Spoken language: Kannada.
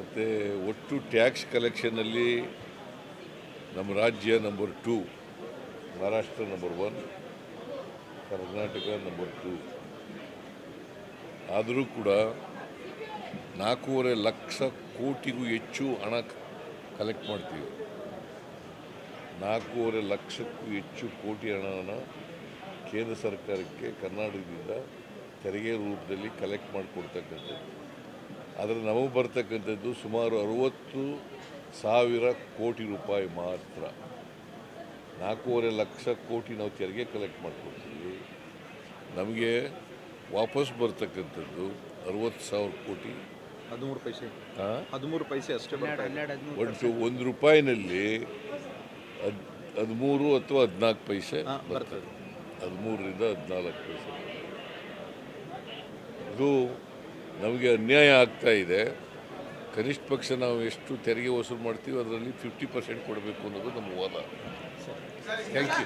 ಮತ್ತು ಒಟ್ಟು ಟ್ಯಾಕ್ಸ್ ಕಲೆಕ್ಷನಲ್ಲಿ ನಮ್ಮ ರಾಜ್ಯ number two, Maharashtra number one, Karnataka number two. ಆದರೂ ಕೂಡ ನಾಲ್ಕೂವರೆ ಲಕ್ಷ ಕೋಟಿಗೂ ಹೆಚ್ಚು ಹಣ ಕಲೆಕ್ಟ್ ಮಾಡ್ತೀವಿ. ನಾಲ್ಕೂವರೆ ಲಕ್ಷಕ್ಕೂ ಹೆಚ್ಚು ಕೋಟಿ ಹಣವನ್ನು ಕೇಂದ್ರ ಸರ್ಕಾರಕ್ಕೆ ಕರ್ನಾಟಕದಿಂದ ತೆರಿಗೆ ರೂಪದಲ್ಲಿ ಕಲೆಕ್ಟ್ ಮಾಡಿಕೊಡ್ತಕ್ಕಂಥದ್ದು. ಆದರೆ ನಮಗೆ ಬರ್ತಕ್ಕಂಥದ್ದು ಸುಮಾರು ಅರುವತ್ತು ಸಾವಿರ ಕೋಟಿ ರೂಪಾಯಿ ಮಾತ್ರ. ನಾಲ್ಕೂವರೆ ಲಕ್ಷ ಕೋಟಿ ನಾವು ತೆರಿಗೆ ಕಲೆಕ್ಟ್ ಮಾಡ್ಕೊಡ್ತೀವಿ. ನಮಗೆ ವಾಪಸ್ ಬರ್ತಕ್ಕಂಥದ್ದು ಅರುವತ್ತು ಸಾವಿರ ಕೋಟಿ. ಹದಿಮೂರು ಪೈಸೆ. ಹಾಂ ಹದಿಮೂರು ಪೈಸೆ ಅಷ್ಟೇ ಬರ್ತಾ ಇದೆ. ಒಟ್ಟು ಒಂದು ರೂಪಾಯಿನಲ್ಲಿ ಹದ್ ಹದಿಮೂರು ಅಥವಾ ಹದಿನಾಲ್ಕು ಪೈಸೆ ಹಾ, ಬರ್ತದೆ. ಹದಿಮೂರರಿಂದ ಹದಿನಾಲ್ಕು ಪೈಸೆ ಇದು ನಮಗೆ ಅನ್ಯಾಯ ಆಗ್ತಾ ಇದೆ. ಕನಿಷ್ಠ ಪಕ್ಷ ನಾವು ಎಷ್ಟು ತೆರಿಗೆ ವಸೂಲು ಮಾಡ್ತೀವಿ ಅದರಲ್ಲಿ ಫಿಫ್ಟಿ ಪರ್ಸೆಂಟ್ ಕೊಡಬೇಕು ಅನ್ನೋದು ನಮ್ಮ ವಾದ. Thank you